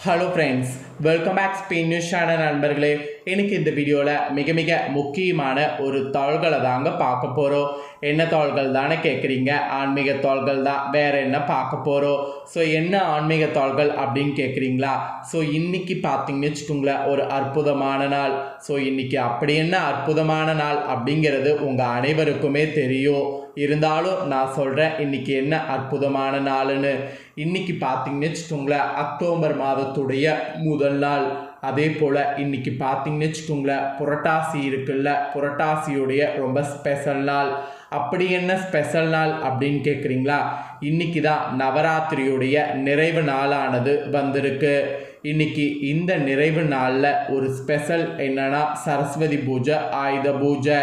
Hello friends welcome back Spain news channel நண்பர்களே. எனக்கு இந்த வீடியோவில் மிக மிக முக்கியமான ஒரு தாள்களை தாங்க பார்க்க போகிறோம் என்ன தாள்கள் தானே கேட்குறீங்க ஆன்மீக தாள்கள் தான். வேறு என்ன பார்க்க போகிறோம் ஸோ என்ன ஆன்மீக தாள்கள் அப்படின்னு கேட்குறீங்களா ஸோ இன்றைக்கி பார்த்தீங்கன்னு வச்சுக்கோங்களேன் ஒரு அற்புதமான நாள். ஸோ இன்றைக்கி அப்படி என்ன அற்புதமான நாள் அப்படிங்கிறது உங்கள் அனைவருக்குமே தெரியும். இருந்தாலும் நான் சொல்கிறேன் இன்னைக்கு என்ன அற்புதமான நாளுன்னு இன்றைக்கி பார்த்தீங்கன்னு வச்சுக்கோங்களேன் அக்டோபர் மாதத்துடைய முதல் நாள் அதே போல் இன்னைக்கு பார்த்தீங்கன்னு வச்சுக்கோங்களேன் புரட்டாசி இருக்குல்ல புரட்டாசியுடைய ரொம்ப ஸ்பெஷல் நாள். அப்படி என்ன ஸ்பெஷல் நாள் அப்படின்னு கேட்குறீங்களா இன்னைக்கு தான் நவராத்திரியுடைய நிறைவு நாளானது வந்திருக்கு. இன்னைக்கு இந்த நிறைவு நாளில் ஒரு ஸ்பெஷல் என்னன்னா சரஸ்வதி பூஜை ஆயுத பூஜை.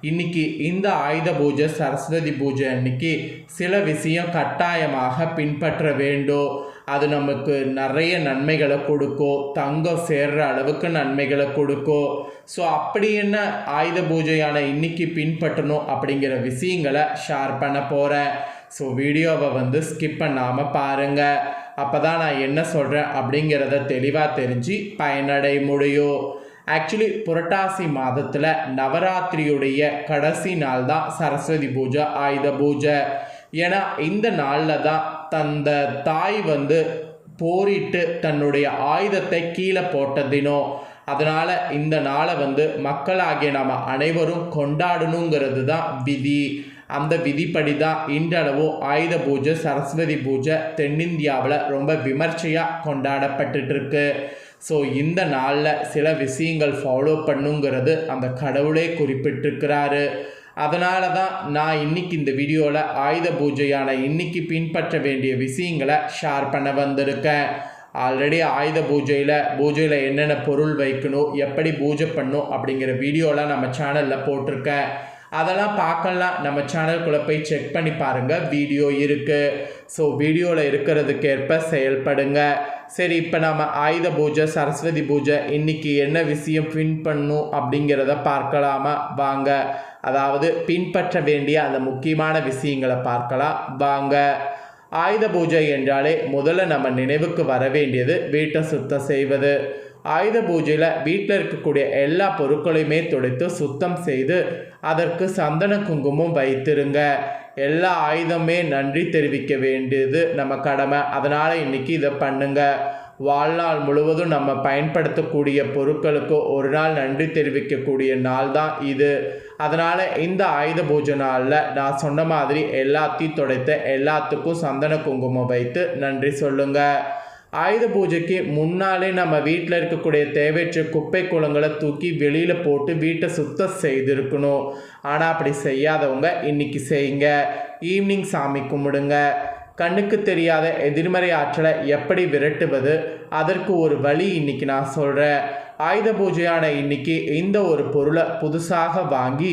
இன்னைக்கு இந்த ஆயுத பூஜை சரஸ்வதி பூஜை அன்னைக்கு சில விஷயம் கட்டாயமாக பின்பற்ற வேண்டும். அது நமக்கு நிறைய நன்மைகளை கொடுக்கும் தங்கம் சேர்ற அளவுக்கு நன்மைகளை கொடுக்கும் ஸோ அப்படி என்ன ஆயுத பூஜையான இன்னைக்கு பின்பற்றணும் அப்படிங்கிற விஷயங்களை ஷேர் பண்ண போகிறேன் ஸோ வீடியோவை வந்து ஸ்கிப் பண்ணாமல் பாருங்கள் அப்போ தான் நான் என்ன சொல்கிறேன் அப்படிங்கிறத தெளிவாக தெரிஞ்சு பயனடை முடியும் ஆக்சுவலி புரட்டாசி மாதத்தில் நவராத்திரியுடைய கடைசி நாள் தான் சரஸ்வதி பூஜை ஆயுத பூஜை. ஏன்னா இந்த நாளில் தான் தந்த தாய் வந்து போரிட்டு தன்னுடைய ஆயுதத்தை கீழே போட்ட தினம் அதனால் இந்த நாளை வந்து மக்களாகிய நாம் அனைவரும் கொண்டாடணுங்கிறது தான் விதி. அந்த விதிப்படி தான் இன்றளவும் ஆயுத பூஜை சரஸ்வதி பூஜை தென்னிந்தியாவில் ரொம்ப விமர்சையாக கொண்டாடப்பட்டுருக்கு ஸோ இந்த நாளில் சில விஷயங்கள் ஃபாலோ பண்ணுங்கிறது அந்த கடவுளே குறிப்பிட்டிருக்கிறாரு. அதனால தான் நான் இன்னைக்கு இந்த வீடியோவில் ஆயுத பூஜையான இன்னைக்கு பின்பற்ற வேண்டிய விஷயங்களை ஷேர் பண்ண வந்திருக்கேன். ஆல்ரெடி ஆயுத பூஜையில் பூஜையில் என்னென்ன பொருள் வைக்கணும் எப்படி பூஜை பண்ணணும் அப்படிங்கிற வீடியோலாம் நம்ம சேனலில் போட்டிருக்கேன். அதெல்லாம் பார்க்கலாம். நம்ம சேனல்குள்ளே போய் செக் பண்ணி பாருங்கள் வீடியோ இருக்குது ஸோ வீடியோவில் இருக்கிறதுக்கேற்ப செயல்படுங்க. சரி இப்போ நம்ம ஆயுத பூஜை சரஸ்வதி பூஜை இன்றைக்கி என்ன விஷயம் பின் பண்ணும் அப்படிங்கிறத பார்க்கலாமா? வாங்க. அதாவது பின்பற்ற வேண்டிய அந்த முக்கியமான விஷயங்களை பார்க்கலாம். வாங்க. ஆயுத பூஜை என்றாலே முதல்ல நம்ம நினைவுக்கு வர வேண்டியது வீட்டை சுத்தம் செய்வது. ஆயுத பூஜையில் வீட்டில் இருக்கக்கூடிய எல்லா பொருட்களையுமே துடைத்து சுத்தம் செய்து அதற்கு சந்தன குங்குமம் வைத்திருங்க. எல்லா ஆயுதமே நன்றி தெரிவிக்க வேண்டியது நம்ம கடமை. அதனால் இன்னைக்கு இதை பண்ணுங்க. வாழ்நாள் முழுவதும் நம்ம பயன்படுத்தக்கூடிய பொருட்களுக்கு ஒரு நாள் நன்றி தெரிவிக்கக்கூடிய நாள் தான் இது. அதனால் இந்த ஆயுத பூஜை நாளில் நான் சொன்ன மாதிரி எல்லாத்தையும் துடைத்த எல்லாத்துக்கும் சந்தன குங்குமம் வைத்து நன்றி சொல்லுங்கள் ஆயுத பூஜைக்கு முன்னாலே நம்ம வீட்டில் இருக்கக்கூடிய தேவையற்ற குப்பை குளங்களை தூக்கி வெளியில் போட்டு வீட்டை சுத்தம் செய்திருக்கணும். ஆனால் அப்படி செய்யாதவங்க இன்னைக்கு செய்யுங்க. ஈவினிங் சாமி கும்பிடுங்க. கண்ணுக்கு தெரியாத எதிர்மறை ஆற்றலை எப்படி விரட்டுவது? அதற்கு ஒரு வழி இன்னைக்கு நான் சொல்கிறேன் ஆயுத பூஜையான இன்னைக்கு இந்த ஒரு பொருளை புதுசாக வாங்கி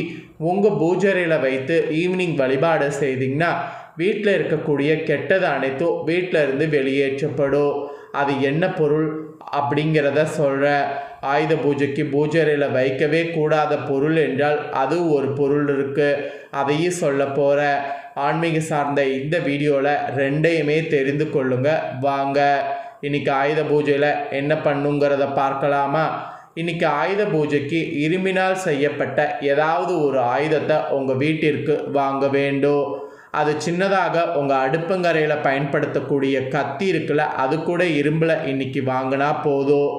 உங்கள் பூஜரையில் வைத்து ஈவினிங் வழிபாடு செய்தீங்கன்னா வீட்டில் இருக்கக்கூடிய கெட்டது அனைத்தும் வீட்டில் இருந்து வெளியேற்றப்படும் அது என்ன பொருள் அப்படிங்கிறத சொல்கிற ஆயுத பூஜைக்கு பூஜரையில் வைக்கவே கூடாத பொருள் என்றால் அது ஒரு பொருள் இருக்குது அதையும் சொல்ல போகிற ஆன்மீக சார்ந்த இந்த வீடியோவில் ரெண்டையுமே தெரிந்து கொள்ளுங்க. வாங்க. இன்றைக்கி ஆயுத பூஜையில் என்ன பண்ணுங்கிறத பார்க்கலாமா? இன்றைக்கி ஆயுத பூஜைக்கு இரும்பினால் செய்யப்பட்ட ஏதாவது ஒரு ஆயுதத்தை உங்கள் வீட்டிற்கு வாங்க வேண்டும். அது சின்னதாக உங்கள் அடுப்பங்கரையில் பயன்படுத்தக்கூடிய கத்தி இருக்குல்ல அது கூட இரும்பில் இன்றைக்கி வாங்கினா போதும்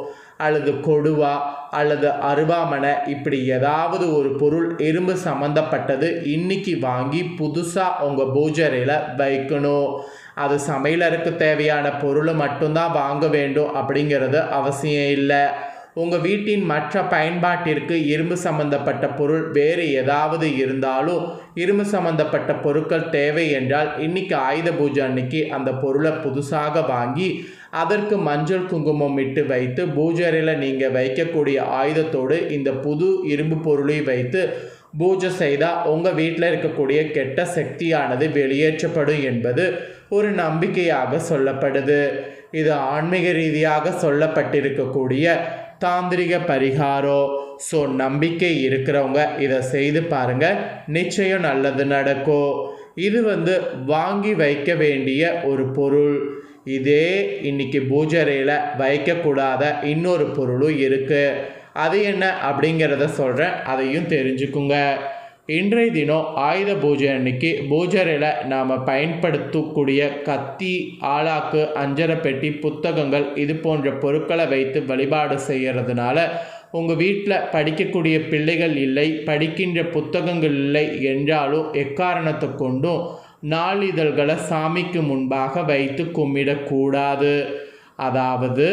அல்லது கொடுவா அல்லது அருவாமனை இப்படி ஏதாவது ஒரு பொருள் இரும்பு சம்மந்தப்பட்டது இன்னைக்கு வாங்கி புதுசாக உங்கள் பூஜரையில் வைக்கணும். அது சமையலருக்கு தேவையான பொருளை மட்டும்தான் வாங்க வேண்டும் அப்படிங்கிறது அவசியம் இல்லை. உங்கள் வீட்டின் மற்ற பயன்பாட்டிற்கு இரும்பு சம்பந்தப்பட்ட பொருள் வேறு ஏதாவது இருந்தாலும் இரும்பு சம்பந்தப்பட்ட பொருட்கள் தேவை என்றால் இன்னைக்கு ஆயுத பூஜை அன்னைக்கு அந்த பொருளை புதுசாக வாங்கி அதற்கு மஞ்சள் குங்குமம் இட்டு வைத்து பூஜரையில் நீங்கள் வைக்கக்கூடிய ஆயுதத்தோடு இந்த புது இரும்பு பொருளை வைத்து பூஜை செய்தால் உங்கள் வீட்டில் இருக்கக்கூடிய கெட்ட சக்தியானது வெளியேற்றப்படும் என்பது ஒரு நம்பிக்கையாக சொல்லப்படுது. இது ஆன்மீக ரீதியாக சொல்லப்பட்டிருக்கக்கூடிய தாந்திரிக பரிகாரம் ஸோ நம்பிக்கை இருக்கிறவங்க இதை செய்து பாருங்கள் நிச்சயம் நல்லது நடக்கும் இது வந்து வாங்கி வைக்க வேண்டிய ஒரு பொருள். இதே இன்னைக்கு பூஜரையில் வைக்கக்கூடாத இன்னொரு பொருளும் இருக்குது அது என்ன அப்படிங்கிறத சொல்கிறேன் அதையும் தெரிஞ்சுக்குங்க. இன்றைய தினம் ஆயுத பூஜை அன்னைக்கு பூஜரையில் நாம் பயன்படுத்தக்கூடிய கத்தி ஆளாக்கு அஞ்சரை பெட்டி புத்தகங்கள் இது போன்ற பொருட்களை வைத்து வழிபாடு செய்கிறதுனால உங்கள் வீட்டில் படிக்கக்கூடிய பிள்ளைகள் இல்லை படிக்கின்ற புத்தகங்கள் இல்லை என்றாலும் எக்காரணத்தை கொண்டும் நாளிதழ்களை சாமிக்கு முன்பாக வைத்து கும்பிடக்கூடாது. அதாவது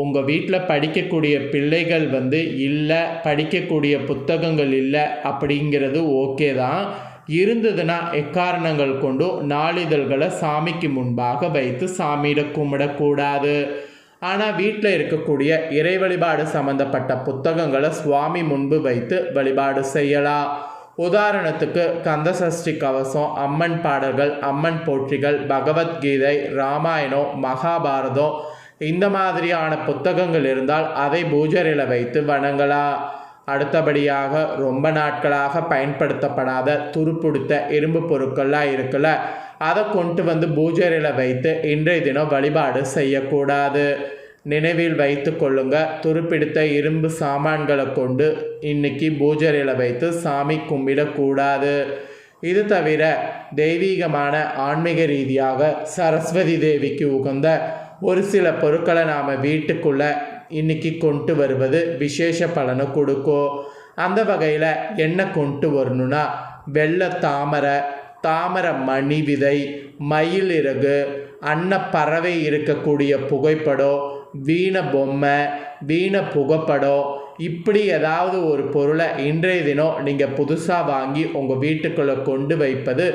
உங்கள் வீட்டில் படிக்கக்கூடிய பிள்ளைகள் வந்து இல்லை படிக்கக்கூடிய புத்தகங்கள் இல்லை அப்படிங்கிறது ஓகே தான். இருந்ததுன்னா எக்காரணங்கள் கொண்டு நாளிதழ்களை சாமிக்கு முன்பாக வைத்து சாமியிட கும்பிடக்கூடாது. ஆனால் வீட்டில் இருக்கக்கூடிய இறை வழிபாடு சம்மந்தப்பட்ட புத்தகங்களை சுவாமி முன்பு வைத்து வழிபாடு செய்யலாம். உதாரணத்துக்கு கந்தசஷ்டி கவசம் அம்மன் பாடல்கள் அம்மன் போற்றிகள் பகவத்கீதை ராமாயணம் மகாபாரதம் இந்த மாதிரியான புத்தகங்கள் இருந்தால் அதை பூஜரையில் வைத்து வணங்கலாம் அடுத்தபடியாக ரொம்ப நாட்களாக பயன்படுத்தப்படாத துருப்பிடித்த இரும்பு பொருட்கள்லாம் இருக்குல்ல அதை கொண்டு வந்து பூஜரையில் வைத்து இன்றைய தினம் வழிபாடு செய்யக்கூடாது. நினைவில் வைத்து கொள்ளுங்க துருப்பிடித்த இரும்பு சாமான்களை கொண்டு இன்னைக்கு பூஜரையில் வைத்து சாமி கும்பிடக்கூடாது. இது தவிர தெய்வீகமான ஆன்மீக ரீதியாக சரஸ்வதி தேவிக்கு உகந்த ஒரு சில பொருட்களை நாம் வீட்டுக்குள்ளே இன்னைக்கு கொண்டு வருவது விசேஷ பலனை கொடுக்கும் அந்த வகையில் என்ன கொண்டு வரணும்னா வெள்ளை தாமரை தாமரை மணி விதை மயில் இறகு அன்னப்பறவை இருக்கக்கூடிய புகைப்படம் வீண பொம்மை வீண புகைப்படம் இப்படி ஏதாவது ஒரு பொருளை இன்றைய தினம் நீங்கள் புதுசாக வாங்கி உங்கள் வீட்டுக்குள்ளே கொண்டு வைப்பது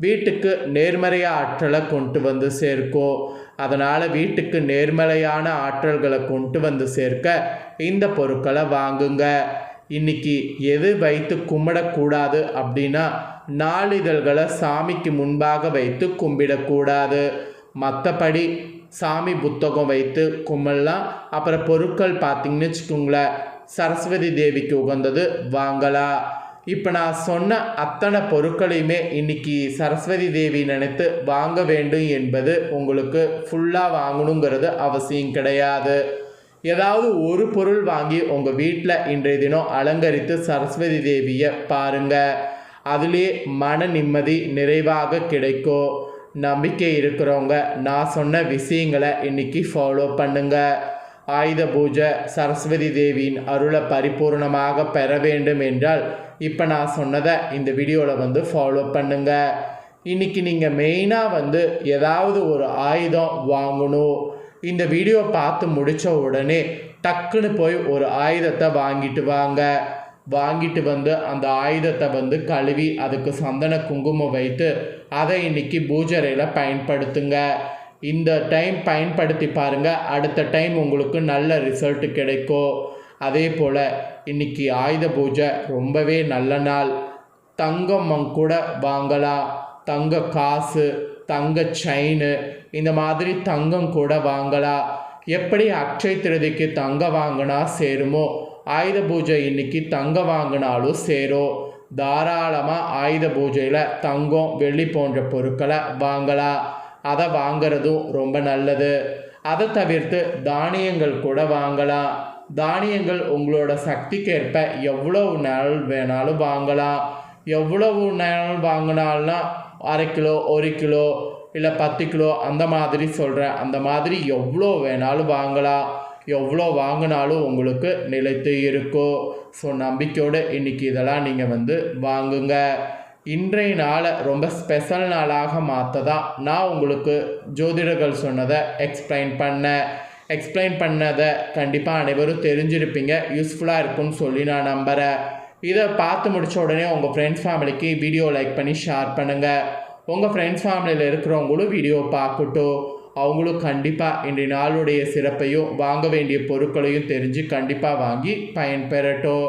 வீட்டுக்கு நேர்மறையாக ஆற்றலை கொண்டு வந்து சேர்க்கும் அதனால் வீட்டுக்கு நேர்மறையான ஆற்றல்களை கொண்டு வந்து சேர்க்க இந்த பொருட்களை வாங்குங்க. இன்னைக்கு எது வைத்து கும்பிடக்கூடாது அப்படின்னா நாளிதழ்களை சாமிக்கு முன்பாக வைத்து கும்பிடக்கூடாது. மற்றபடி சாமி புத்தகம் வைத்து கும்பிடலாம் அப்புறம் பொருட்கள் பார்த்தீங்கன்னு வச்சுக்கோங்களேன் சரஸ்வதி தேவிக்கு உகந்தது வாங்கலாம். இப்போ நான் சொன்ன அத்தனை பொருட்களையுமே இன்னைக்கு சரஸ்வதி தேவி நினைத்து வாங்க வேண்டும் என்பது உங்களுக்கு ஃபுல்லாக வாங்கணுங்கிறது அவசியம் கிடையாது. ஏதாவது ஒரு பொருள் வாங்கி உங்கள் வீட்டில் இன்றைய தினம் அலங்கரித்து சரஸ்வதி தேவியை பாருங்கள் அதிலே மன நிம்மதி நிறைவாக கிடைக்கும். நம்பிக்கை இருக்கிறவங்க நான் சொன்ன விஷயங்களை இன்றைக்கி ஃபாலோ பண்ணுங்கள் ஆயுத பூஜை சரஸ்வதி தேவியின் அருளை பரிபூர்ணமாக பெற வேண்டும் என்றால் இப்போ நான் சொன்னதை இந்த வீடியோவில் வந்து ஃபாலோ பண்ணுங்க. இன்னைக்கு நீங்கள் மெயினாக வந்து ஏதாவது ஒரு ஆயுதம் வாங்கணும். இந்த வீடியோ பார்த்து முடித்த உடனே டக்குன்னு போய் ஒரு ஆயுதத்தை வாங்கிட்டு வாங்க. வாங்கிட்டு வந்து அந்த ஆயுதத்தை வந்து கழுவி அதுக்கு சந்தன குங்குமம் வைத்து அதை இன்னைக்கு பூஜரையில் பயன்படுத்துங்க. இந்த டைம் பயன்படுத்தி பாருங்கள் அடுத்த டைம் உங்களுக்கு நல்ல ரிசல்ட் கிடைக்கும். அதே போல் இன்றைக்கி ஆயுத பூஜை ரொம்பவே நல்ல நாள். தங்கம் கூட வாங்கலாம். தங்க காசு தங்க செயின் இந்த மாதிரி தங்கம் கூட வாங்கலாம். எப்படி அக்ஷய திருதிக்கு தங்கம் வாங்கினா சேருமோ ஆயுத பூஜை இன்னைக்கு தங்கம் வாங்கினாலும் சேரும். தாராளமாக ஆயுத பூஜையில் தங்கம் வெள்ளி போன்ற பொருட்களை வாங்கலாம். அதை வாங்கிறதும் ரொம்ப நல்லது. அதை தவிர்த்து தானியங்கள் கூட வாங்கலாம். தானியங்கள் உங்களோட சக்திக்கேற்ப எவ்வளவு நாள் வேணாலும் வாங்கலாம். எவ்வளவு நாள் வாங்கினால்னா அரை கிலோ ஒரு கிலோ இல்லை பத்து கிலோ அந்த மாதிரி சொல்கிறேன் அந்த மாதிரி எவ்வளோ வேணாலும் வாங்கலாம். எவ்வளோ வாங்கினாலும் உங்களுக்கு நிலைத்து இருக்கும். ஸோ நம்பிக்கையோடு இன்றைக்கி இதெல்லாம் நீங்கள் வந்து வாங்குங்க. இன்றைய நாளை ரொம்ப ஸ்பெஷல் நாளாக மாற்ற தான் நான் உங்களுக்கு ஜோதிடர்கள் சொன்னதை எக்ஸ்பிளைன் பண்ணேன் எக்ஸ்பிளைன் பண்ணதை கண்டிப்பாக அனைவரும் தெரிஞ்சிருப்பீங்க. யூஸ்ஃபுல்லாக இருக்கும்னு சொல்லி நான் நம்புகிறேன் இதை பார்த்து முடித்த உடனே உங்கள் ஃப்ரெண்ட்ஸ் ஃபேமிலிக்கு வீடியோ லைக் பண்ணி ஷேர் பண்ணுங்கள் உங்கள் ஃப்ரெண்ட்ஸ் ஃபேமிலியில் இருக்கிறவங்களும் வீடியோ பார்க்கட்டும். அவங்களும் கண்டிப்பாக இன்றைய நாளுடைய சிறப்பையும் வாங்க வேண்டிய பொருட்களையும் தெரிஞ்சு கண்டிப்பாக வாங்கி பயன்பெறட்டும்.